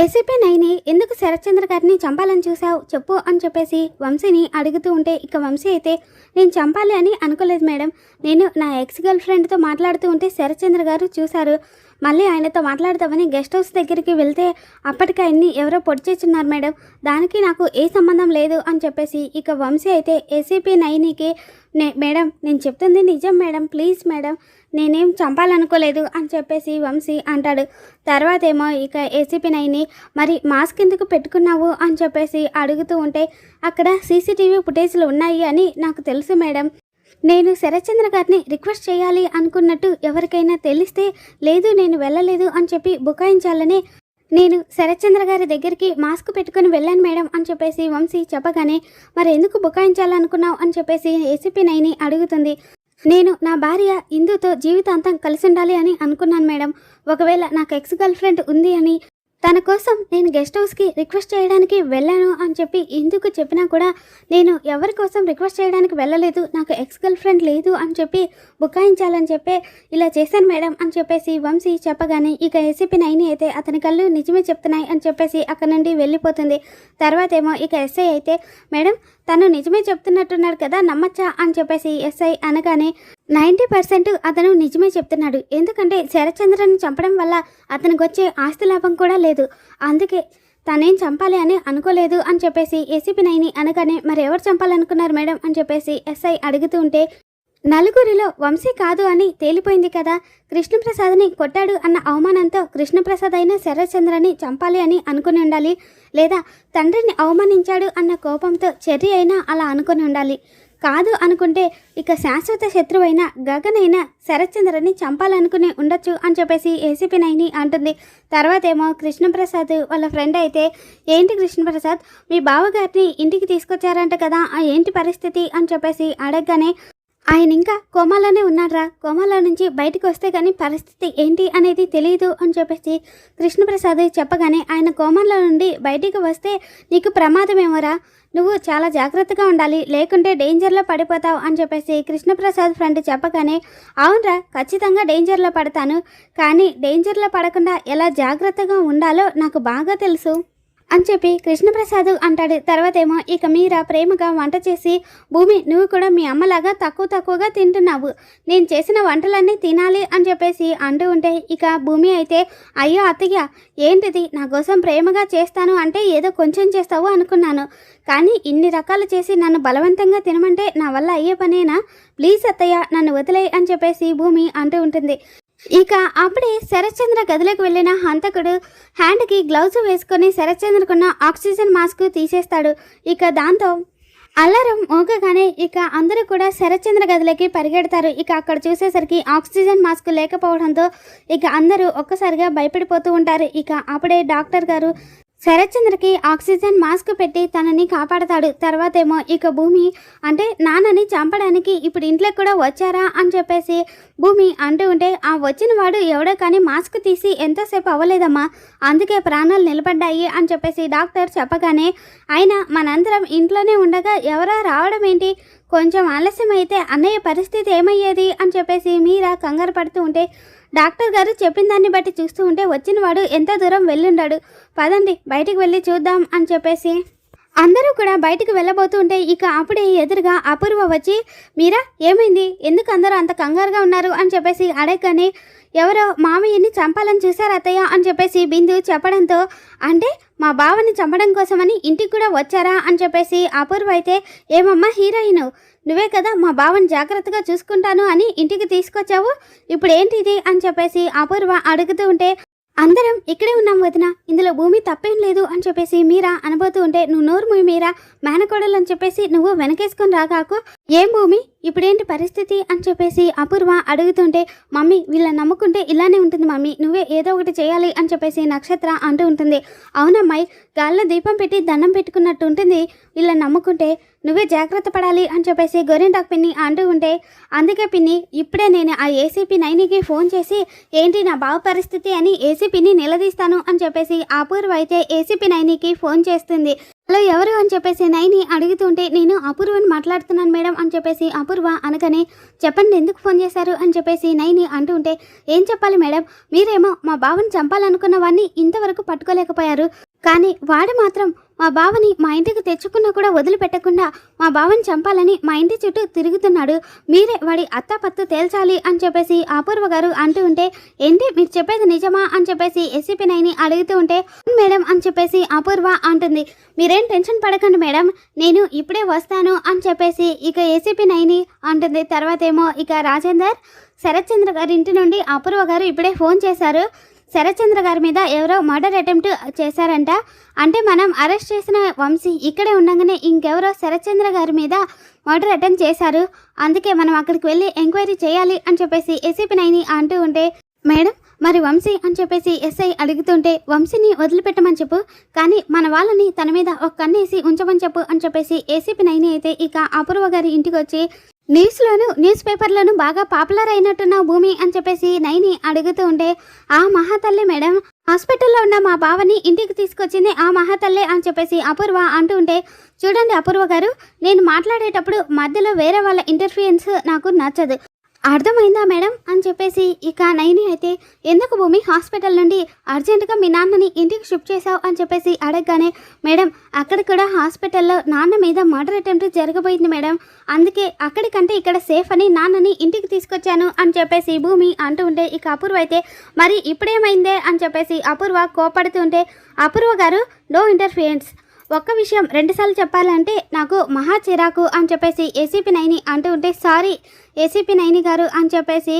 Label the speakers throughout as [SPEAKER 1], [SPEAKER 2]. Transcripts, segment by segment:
[SPEAKER 1] ACP Naini ఎందుకు శరత్చంద్ర గారిని చంపాలని చూసావు చెప్పు అని చెప్పేసి వంశీని అడుగుతూ ఉంటే ఇక వంశీ అయితే నేను చంపాలి అని అనుకోలేదు మేడం. నేను నా ఎక్స్ గర్ల్ ఫ్రెండ్తో మాట్లాడుతూ ఉంటే శరత్చంద్ర గారు చూశారు. మళ్ళీ ఆయనతో మాట్లాడతామని గెస్ట్ హౌస్ దగ్గరికి వెళ్తే అప్పటికి ఆయన్ని ఎవరో పొడిచేస్తున్నారు మేడం. దానికి నాకు ఏ సంబంధం లేదు అని చెప్పేసి ఇక వంశీ అయితే ఏసీపీ నైనికి నే మేడం నేను చెప్తుంది నిజం మేడం. Please madam. నేనేం చంపాలనుకోలేదు అని చెప్పేసి వంశీ అంటాడు. తర్వాత ఏమో ఇక ఏసీపీ నైని మరి మాస్క్ ఎందుకు పెట్టుకున్నావు? అని చెప్పేసి అడుగుతూ ఉంటే అక్కడ సీసీటీవీ ఫుటేజ్లు ఉన్నాయి అని నాకు తెలుసు మేడం. నేను శరత్చంద్ర గారిని రిక్వెస్ట్ చేయాలి అనుకున్నట్టు ఎవరికైనా తెలిస్తే లేదు నేను వెళ్ళలేదు అని చెప్పి బుకాయించాలని నేను శరత్చంద్ర గారి దగ్గరికి మాస్క్ పెట్టుకుని వెళ్ళాను మేడం అని చెప్పేసి వంశీ చెప్పగానే మరి ఎందుకు బుకాయించాలనుకున్నావు? అని చెప్పేసి ఏసీపీ నైని అడుగుతుంది. నేను నా భార్య ఇందుతో జీవితాంతం కలిసి ఉండాలి అని అనుకున్నాను మేడం. ఒకవేళ నాకు ఎక్స్ గర్ల్ ఫ్రెండ్ ఉంది అని తన కోసం నేను గెస్ట్ హౌస్కి రిక్వెస్ట్ చేయడానికి వెళ్ళాను అని చెప్పి ఎందుకు చెప్పినా కూడా నేను ఎవరి కోసం రిక్వెస్ట్ చేయడానికి వెళ్ళలేదు నాకు ఎక్స్ గర్ల్ ఫ్రెండ్ లేదు అని చెప్పి బుకాయించాలని చెప్పి ఇలా చేశాను మేడం అని చెప్పేసి వంశీ చెప్పగానే ఇక ఎస్ఐపి నైని అయితే అతని కళ్ళు నిజమే చెప్తున్నాయి అని చెప్పేసి అక్కడ నుండి వెళ్ళిపోతుంది. తర్వాత ఏమో ఇక ఎస్ఐ అయితే మేడం తను నిజమే చెప్తున్నట్టున్నాడు కదా నమ్మచ్చా అని చెప్పేసి ఎస్ఐ అనగానే నైంటీ పర్సెంట్ అతను నిజమే చెప్తున్నాడు. ఎందుకంటే శరచంద్రని చంపడం వల్ల అతనికి వచ్చే ఆస్తి లాభం కూడా లేదు. అందుకే తనేం చంపాలి అని అనుకోలేదు అని చెప్పేసి ఏసీపీ నైని అనగానే మరెవరు చంపాలనుకున్నారు మేడం? అని చెప్పేసి ఎస్ఐ అడుగుతూ ఉంటే నలుగురిలో వంశీ కాదు అని తేలిపోయింది కదా కృష్ణప్రసాద్ని కొట్టాడు అన్న అవమానంతో కృష్ణప్రసాద్ అయిన శరత్చంద్రని చంపాలి అని అనుకుని ఉండాలి లేదా తండ్రిని అవమానించాడు అన్న కోపంతో చెర్రి అయినా అలా అనుకుని ఉండాలి. కాదు అనుకుంటే ఇక శాశ్వత శత్రువైన గగనైన శరత్చంద్రని చంపాలనుకుని ఉండొచ్చు అని చెప్పేసి ఏసీపీ నైని అంటుంది. తర్వాత ఏమో కృష్ణప్రసాద్ వాళ్ళ ఫ్రెండ్ అయితే ఏంటి కృష్ణప్రసాద్? మీ బావగారిని ఇంటికి తీసుకొచ్చారంట కదా ఆ ఏంటి పరిస్థితి? అని చెప్పేసి అడగగానే ఆయన ఇంకా కోమాలోనే ఉన్నాడ్రా. కోమాలో నుంచి బయటకు వస్తే కానీ పరిస్థితి ఏంటి అనేది తెలియదు అని చెప్పేసి కృష్ణప్రసాద్ చెప్పగానే ఆయన కోమాలో నుండి బయటికి వస్తే నీకు ప్రమాదమేమోరా నువ్వు చాలా జాగ్రత్తగా ఉండాలి. లేకుంటే డేంజర్లో పడిపోతావు అని చెప్పేసి కృష్ణప్రసాద్ ఫ్రెండ్ చెప్పగానే అవునరా ఖచ్చితంగా డేంజర్లో పడతాను. కానీ డేంజర్లో పడకుండా ఎలా జాగ్రత్తగా ఉండాలో నాకు బాగా తెలుసు. అని చెప్పి కృష్ణప్రసాద్ అంటాడు. తర్వాత ఏమో ఇక మీరా ప్రేమగా వంట చేసి భూమి నువ్వు కూడా మీ అమ్మలాగా తక్కువ తక్కువగా తింటున్నావు. నేను చేసిన వంటలన్నీ తినాలి అని చెప్పేసి అంటూ ఉంటే ఇక భూమి అయితే అయ్యో అత్తయ్య ఏంటిది? నా కోసం ప్రేమగా చేస్తాను అంటే ఏదో కొంచెం చేస్తావు అనుకున్నాను. కానీ ఇన్ని రకాలు చేసి నన్ను బలవంతంగా తినమంటే నా వల్ల అయ్యే పనేనా? ప్లీజ్ అత్తయ్య నన్ను వదిలేయి అని చెప్పేసి భూమి అంటూ ఉంటుంది. ఇక అప్పుడే శరత్చంద్ర గదిలోకి వెళ్ళిన హంతకుడు హ్యాండ్కి గ్లౌజ్ వేసుకొని శరత్చంద్రకున్న ఆక్సిజన్ మాస్క్ తీసేస్తాడు. ఇక దాంతో అల్లారం మోగగానే ఇక అందరూ కూడా శరత్చంద్ర గదిలోకి పరిగెడతారు. ఇక అక్కడ చూసేసరికి ఆక్సిజన్ మాస్క్ లేకపోవడంతో ఇక అందరూ ఒక్కసారిగా భయపడిపోతూ ఉంటారు. ఇక అప్పుడే డాక్టర్ గారు శరత్చంద్రకి ఆక్సిజన్ మాస్క్ పెట్టి తనని కాపాడతాడు. తర్వాత ఏమో ఇక భూమి అంటే నాన్నని చంపడానికి ఇప్పుడు ఇంట్లోకి కూడా వచ్చారా అని చెప్పేసి భూమి అంటూ ఉంటే ఆ వచ్చిన వాడు ఎవడో కానీ మాస్క్ తీసి ఎంతోసేపు అవ్వలేదమ్మా. అందుకే ప్రాణాలు నిలబడ్డాయి అని చెప్పేసి డాక్టర్ చెప్పగానే అయినా మనందరం ఇంట్లోనే ఉండగా ఎవరో రావడం ఏంటి? కొంచెం ఆలస్యం అయితే అన్నయ్య పరిస్థితి ఏమయ్యేది అని చెప్పేసి మీరా కంగారు పడుతూ ఉంటే డాక్టర్ గారు చెప్పిన దాన్ని బట్టి చూస్తూ ఉంటే వచ్చినవాడు ఎంత దూరం వెళ్ళుండాడు. పదండి బయటికి వెళ్ళి చూద్దాం అని చెప్పేసి అందరూ కూడా బయటికి వెళ్ళబోతూ ఉంటే ఇక అప్పుడే ఎదురుగా అపూర్వ వచ్చి మీరా ఏమైంది? ఎందుకు అందరూ అంత కంగారుగా ఉన్నారు? అని చెప్పేసి అడగగానే ఎవరో మామయ్యని చంపాలని చూశారు అత్తయ్య అని చెప్పేసి బిందు చెప్పడంతో అంటే మా బావని చంపడం కోసమని ఇంటికి కూడా వచ్చారా? అని చెప్పేసి అపూర్వ అయితే ఏమమ్మా హీరోయిన్ నువ్వే కదా మా బావని జాగ్రత్తగా చూసుకుంటాను అని ఇంటికి తీసుకొచ్చావు. ఇప్పుడు ఏంటిది? అని చెప్పేసి అపూర్వ అడుగుతూ ఉంటే అందరం ఇక్కడే ఉన్నాం వదిన. ఇందులో భూమి తప్పేం లేదు అని చెప్పేసి మీరా అనబోతూ ఉంటే నువ్వు నోరు మూయి మీరా మేనకోడలు అని చెప్పేసి నువ్వు వెనకేసుకొని రాగాకు ఏం భూమి? ఇప్పుడేంటి పరిస్థితి? అని చెప్పేసి అపూర్వ అడుగుతుంటే మమ్మీ వీళ్ళని నమ్ముకుంటే ఇలానే ఉంటుంది మమ్మీ. నువ్వే ఏదో ఒకటి చేయాలి అని చెప్పేసి నక్షత్ర అంటూ ఉంటుంది. అవునమ్మాయి గాల్లో దీపం పెట్టి దండం పెట్టుకున్నట్టు ఉంటుంది. వీళ్ళని నమ్ముకుంటే నువ్వే జాగ్రత్త పడాలి అని చెప్పేసి గోరింటాకు పిన్ని అంటూ ఉంటే అందుకే పిన్ని ఇప్పుడే నేను ఆ ఏసీపీ నైనికి ఫోన్ చేసి ఏంటి నా బావ పరిస్థితి అని ఏసీపీని నిలదీస్తాను అని చెప్పేసి అపూర్వ అయితే ఏసీపీ నైనికి ఫోన్ చేస్తుంది. హలో ఎవరు? అని చెప్పేసి నైని అడుగుతుంటే నేను అపూర్వని మాట్లాడుతున్నాను మేడం అని చెప్పేసి అపూర్వ అనగానే చెప్పండి ఎందుకు ఫోన్ చేశారు? అని చెప్పేసి నైని అంటుంటే ఏం చెప్పాలి మేడం? మీరేమో మా బావని చంపాలనుకున్న వాడిని ఇంతవరకు పట్టుకోలేకపోయారు. కానీ వాడు మాత్రం మా బావని మా ఇంటికి తెచ్చుకున్నా కూడా వదిలిపెట్టకుండా మా బావని చంపాలని మా ఇంటి చుట్టూ తిరుగుతున్నాడు. మీరే వాడి అత్తాపత్తు తేల్చాలి అని చెప్పేసి అపూర్వ గారు అంటూ ఉంటే ఏంటి మీరు చెప్పేది నిజమా అని చెప్పేసి ఎస్సీపీ నైని అడుగుతూ ఉంటే మేడం అని చెప్పేసి అపూర్వ అంటుంది. మీరేం టెన్షన్ పడకండి మేడం నేను ఇప్పుడే వస్తాను అని చెప్పేసి ఇక ఏసీపీ నైని అంటుంది. తర్వాత ఏమో ఇక రాజేందర్ శరత్చంద్ర గారి ఇంటి నుండి అపూర్వ గారు ఇప్పుడే ఫోన్ చేశారు. శరత్చంద్ర గారి మీద ఎవరో మర్డర్ అటెంప్ట్ చేశారంట. అంటే మనం అరెస్ట్ చేసిన వంశీ ఇక్కడే ఉండగానే ఇంకెవరో శరత్చంద్ర గారి మీద మర్డర్ అటెంప్ట్ చేశారు. అందుకే మనం అక్కడికి వెళ్ళి ఎంక్వైరీ చేయాలి అని చెప్పేసి ఏసీపీ నైని అంటూ ఉంటే మేడం మరి వంశీ అని చెప్పేసి ఎస్ఐ అడుగుతుంటే వంశీని వదిలిపెట్టమని చెప్పు. కానీ మన వాళ్ళని తన మీద ఒక కన్నేసి ఉంచమని చెప్పు అని చెప్పేసి ఏసీపీ నైని అయితే ఇక అపూర్వ గారి ఇంటికి వచ్చి న్యూస్లోను న్యూస్ పేపర్లోను బాగా పాపులర్ అయినట్టున్నావు భూమి అని చెప్పేసి నైని అడుగుతూ ఉంటే ఆ మహాతల్లి మేడం హాస్పిటల్లో ఉన్న మా బావని ఇంటికి తీసుకొచ్చింది ఆ మహాతల్లే అని చెప్పేసి అపూర్వ అంటూ ఉంటే చూడండి అపూర్వ గారు నేను మాట్లాడేటప్పుడు మధ్యలో వేరే వాళ్ళ ఇంటర్ఫియన్స్ నాకు నచ్చదు. అర్థమైందా మేడం? అని చెప్పేసి ఇక నైని అయితే ఎందుకు భూమి? హాస్పిటల్ నుండి అర్జెంటుగా మీ నాన్నని ఇంటికి షిఫ్ట్ చేశావు? అని చెప్పేసి అడగగానే మేడం అక్కడ కూడా హాస్పిటల్లో నాన్న మీద మర్డర్ అటెంప్ట్ జరగబోయింది మేడం. అందుకే అక్కడికంటే ఇక్కడ సేఫ్ అని నాన్నని ఇంటికి తీసుకొచ్చాను అని చెప్పేసి భూమి అంటూ ఉంటే ఇక అపూర్వ అయితే మరి ఇప్పుడేమైందే? అని చెప్పేసి అపూర్వ కోపడుతుంటే అపూర్వ గారు నో ఇంటర్ఫియన్స్ ఒక్క విషయం రెండుసార్లు చెప్పాలంటే నాకు మహా చిరాకు అని చెప్పేసి ఏసీపీ నైని అంటూ ఉంటే సారీ ఏసీపీ నైని గారు అని చెప్పేసి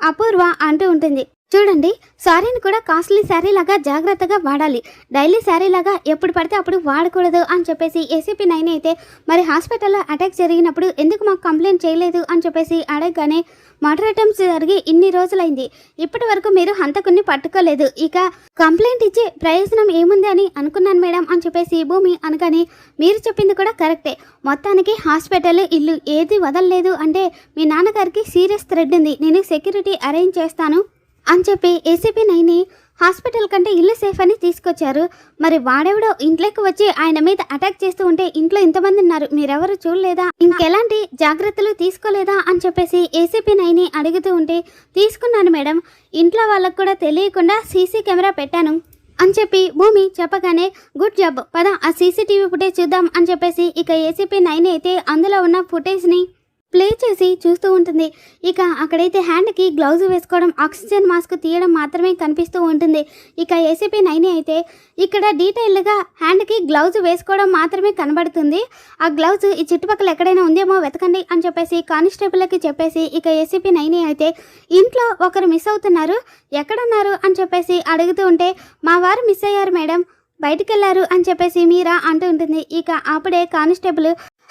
[SPEAKER 1] అపూర్వ అంటూ ఉంటుంది. చూడండి శారీని కూడా కాస్ట్లీ శారీ లాగా జాగ్రత్తగా వాడాలి. డైలీ శారీ లాగా ఎప్పుడు పడితే అప్పుడు వాడకూడదు అని చెప్పేసి ఏసీపీ నైన్ అయితే మరి హాస్పిటల్లో అటాక్ జరిగినప్పుడు ఎందుకు మాకు కంప్లైంట్ చేయలేదు అని చెప్పేసి అడగగానే మర్డర్ అటెంప్ట్స్ జరిగి ఇన్ని రోజులైంది. ఇప్పటి వరకు మీరు హంతకుని పట్టుకోలేదు. ఇక కంప్లైంట్ ఇచ్చే ప్రయోజనం ఏముంది అని అనుకున్నాను మేడం అని చెప్పేసి భూమి అనగానే మీరు చెప్పింది కూడా కరెక్టే. మొత్తానికి హాస్పిటల్ ఇల్లు ఏది వదలలేదు అంటే మీ నాన్నగారికి సీరియస్ థ్రెడ్ ఉంది. నేను సెక్యూరిటీ అరేంజ్ చేస్తాను. అని చెప్పి ఏసీపీ నైని హాస్పిటల్ కంటే ఇల్లు సేఫ్ అని తీసుకొచ్చారు. మరి వాడెవడో ఇంట్లోకి వచ్చి ఆయన మీద అటాక్ చేస్తూ ఉంటే ఇంట్లో ఇంతమంది ఉన్నారు? మీరెవరు చూడలేదా? ఇంకెలాంటి జాగ్రత్తలు తీసుకోలేదా? అని చెప్పేసి ఏసీపీ నైని అడుగుతూ ఉంటే తీసుకున్నాను మేడం. ఇంట్లో వాళ్ళకు కూడా తెలియకుండా సీసీ కెమెరా పెట్టాను. అని చెప్పి భూమి చెప్పగానే గుడ్ జాబ్. పద ఆ సీసీటీవీ ఫుటేజ్ చూద్దాం. అని చెప్పేసి ఇక ఏసీపీ నైన్ అయితే అందులో ఉన్న ఫుటేజ్ని ప్లే చేసి చూస్తూ ఉంటుంది. ఇక అక్కడైతే హ్యాండ్కి గ్లౌజ్ వేసుకోవడం ఆక్సిజన్ మాస్క్ తీయడం మాత్రమే కనిపిస్తూ ఉంటుంది. ఇక ఏసీపీ నైని అయితే ఇక్కడ డీటెయిల్గా హ్యాండ్కి గ్లౌజ్ వేసుకోవడం మాత్రమే కనబడుతుంది. ఆ గ్లౌజ్ ఈ చుట్టుపక్కల ఎక్కడైనా ఉందేమో వెతకండి అని చెప్పేసి కానిస్టేబుల్కి చెప్పేసి ఇక ఏసీపీ నైని అయితే ఇంట్లో ఒకరు మిస్ అవుతున్నారు. ఎక్కడున్నారు అని చెప్పేసి అడుగుతూ ఉంటే మా వారు మిస్ అయ్యారు మేడం బయటికి వెళ్ళారు అని చెప్పేసి మీరా అంటూ ఉంటుంది. ఇక అప్పుడే కానిస్టేబుల్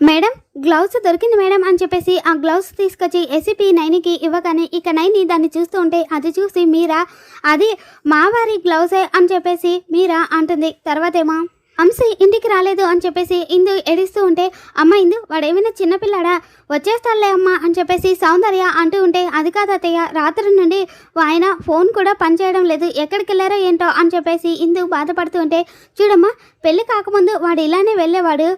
[SPEAKER 1] మేడం గ్లౌస్ దొరికింది మేడం అని చెప్పేసి ఆ గ్లౌస్ తీసుకొచ్చి ఎసిపి నైనికి ఇవ్వగానే ఇక నైని దాన్ని చూస్తూ ఉంటే అది చూసి మీరా అది మావారి గ్లౌసే అని చెప్పేసి మీరా అంటుంది. తర్వాతేమో అంశీ ఇంటికి రాలేదు అని చెప్పేసి ఇందు ఏడిస్తూ ఉంటే అమ్మ ఇందు వాడేమైనా చిన్నపిల్లాడా వచ్చేస్తాడులే అమ్మ అని చెప్పేసి సౌందర్య అంటూ ఉంటే అది కాదు అత్తయ్య రాత్రి నుండి ఆయన ఫోన్ కూడా పనిచేయడం లేదు. ఎక్కడికి వెళ్ళారో ఏంటో అని చెప్పేసి ఇందు బాధపడుతూ ఉంటే చూడమ్మా పెళ్ళి కాకముందు వాడు ఇలానే వెళ్ళేవాడు.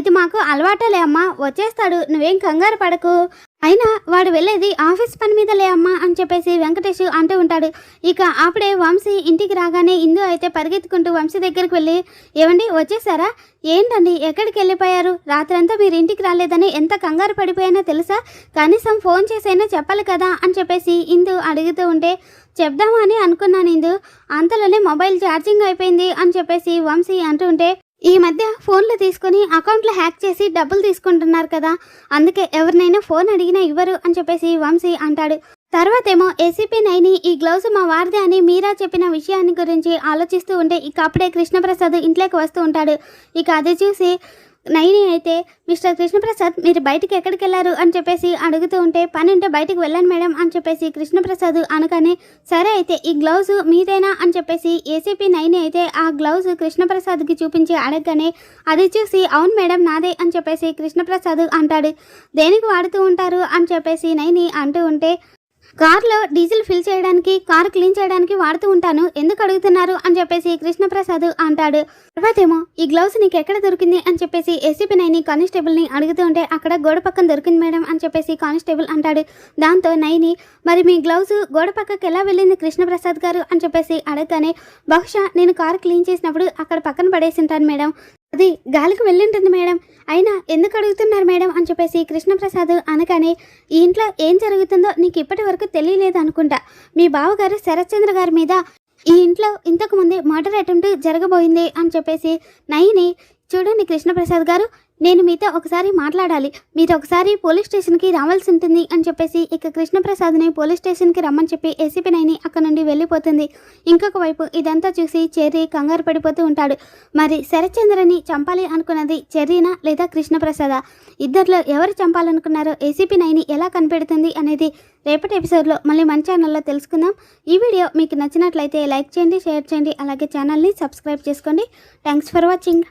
[SPEAKER 1] ఇది మాకు అలవాటలే అమ్మా వచ్చేస్తాడు. నువ్వేం కంగారు పడకు. అయినా వాడు వెళ్ళేది ఆఫీస్ పని మీద లే అమ్మా అని చెప్పేసి వెంకటేష్ అంటూ ఉంటాడు. ఇక అప్పుడే వంశీ ఇంటికి రాగానే ఇందు అయితే పరిగెత్తుకుంటూ వంశీ దగ్గరికి వెళ్ళి ఏమండి వచ్చేసారా? ఏంటండి ఎక్కడికి వెళ్ళిపోయారు? రాత్రంతా మీరు ఇంటికి రాలేదని ఎంత కంగారు పడిపోయానో తెలుసా? కనీసం ఫోన్ చేసైనా చెప్పాలి కదా? అని చెప్పేసి ఇందు అడుగుతూ ఉంటే చెప్దామని అనుకున్నాను ఇందు. అంతలోనే మొబైల్ ఛార్జింగ్ అయిపోయింది అని చెప్పేసి వంశీ అంటూ ఉంటే ఈ మధ్య ఫోన్లు తీసుకొని అకౌంట్లో హ్యాక్ చేసి డబ్బులు తీసుకుంటున్నారు కదా. అందుకే ఎవరినైనా ఫోన్ అడిగినా ఇవ్వరు అని చెప్పేసి వంశీ అంటాడు. తర్వాతేమో ఏసీపీ నైని ఈ గ్లౌజ్ మా వారిదే అని మీరా చెప్పిన విషయాన్ని గురించి ఆలోచిస్తూ ఉంటే ఇక అప్పుడే కృష్ణప్రసాద్ ఇంట్లోకి వస్తూ ఉంటాడు. ఇక అది చూసి నైని అయితే మిస్టర్ కృష్ణప్రసాద్ మీరు బయటికి ఎక్కడికి వెళ్ళారు అని చెప్పేసి అడుగుతూ ఉంటే పని ఉంటే బయటికి వెళ్ళాను మేడం అని చెప్పేసి కృష్ణప్రసాద్ అనగానే సరే అయితే ఈ గ్లౌజ్ మీదేనా అని చెప్పేసి ఏసీపీ నైని అయితే ఆ గ్లౌజ్ కృష్ణప్రసాద్కి చూపించి అడగగానే అది చూసి అవును మేడం నాదే అని చెప్పేసి కృష్ణప్రసాద్ అంటాడు. దేనికి వాడుతూ ఉంటారు అని చెప్పేసి నైని అంటూ ఉంటే కార్లో డీజిల్ ఫిల్ చేయడానికి కార్ క్లీన్ చేయడానికి వాడుతూ ఉంటాను. ఎందుకు అడుగుతున్నారు? అని చెప్పేసి కృష్ణప్రసాద్ అంటాడు. తర్వాతేమో ఈ గ్లౌస్ నీకు ఎక్కడ దొరికింది? అని చెప్పేసి ఏసీపీ నైని కానిస్టేబుల్ని అడుగుతూ ఉంటే అక్కడ గోడ పక్కన దొరికింది మేడం అని చెప్పేసి కానిస్టేబుల్ అంటాడు. దాంతో నైని మరి మీ గ్లౌజ్ గోడ పక్కకి ఎలా వెళ్ళింది కృష్ణప్రసాద్ గారు? అని చెప్పేసి అడగగానే బహుశా నేను కార్ క్లీన్ చేసినప్పుడు అక్కడ పక్కన పడేసి ఉంటాను మేడం. అది గాలికి వెళ్ళింటుంది మేడం. అయినా ఎందుకు అడుగుతున్నారు మేడం అని చెప్పేసి కృష్ణప్రసాద్ అనగానే ఈ ఇంట్లో ఏం జరుగుతుందో నీకు ఇప్పటి వరకు తెలియలేదు అనుకుంటా. మీ బావగారు శరత్చంద్ర గారి మీద ఈ ఇంట్లో ఇంతకు ముందే మర్డర్ అటెంప్ట్ జరగబోయింది అని చెప్పేసి నయని చూడండి కృష్ణప్రసాద్ గారు నేను మీతో ఒకసారి మాట్లాడాలి. మీరు ఒకసారి పోలీస్ స్టేషన్కి రావాల్సి ఉంటుంది అని చెప్పేసి ఇక కృష్ణప్రసాద్ని పోలీస్ స్టేషన్కి రమ్మని చెప్పి ఏసీపీ నైని అక్కడ నుండి వెళ్ళిపోతుంది. ఇంకొక వైపు ఇదంతా చూసి చెర్రీ కంగారు పడిపోతూ ఉంటాడు. మరి శరత్చంద్రని చంపాలి అనుకున్నది చెర్రీనా లేదా కృష్ణప్రసాద? ఇద్దరిలో ఎవరు చంపాలనుకున్నారో ఏసీపీ నైని ఎలా కనిపెడుతుంది అనేది రేపటి ఎపిసోడ్లో మళ్ళీ మన ఛానల్లో తెలుసుకుందాం. ఈ వీడియో మీకు నచ్చినట్లయితే లైక్ చేయండి షేర్ చేయండి అలాగే ఛానల్ని సబ్స్క్రైబ్ చేసుకోండి. Thanks for watching.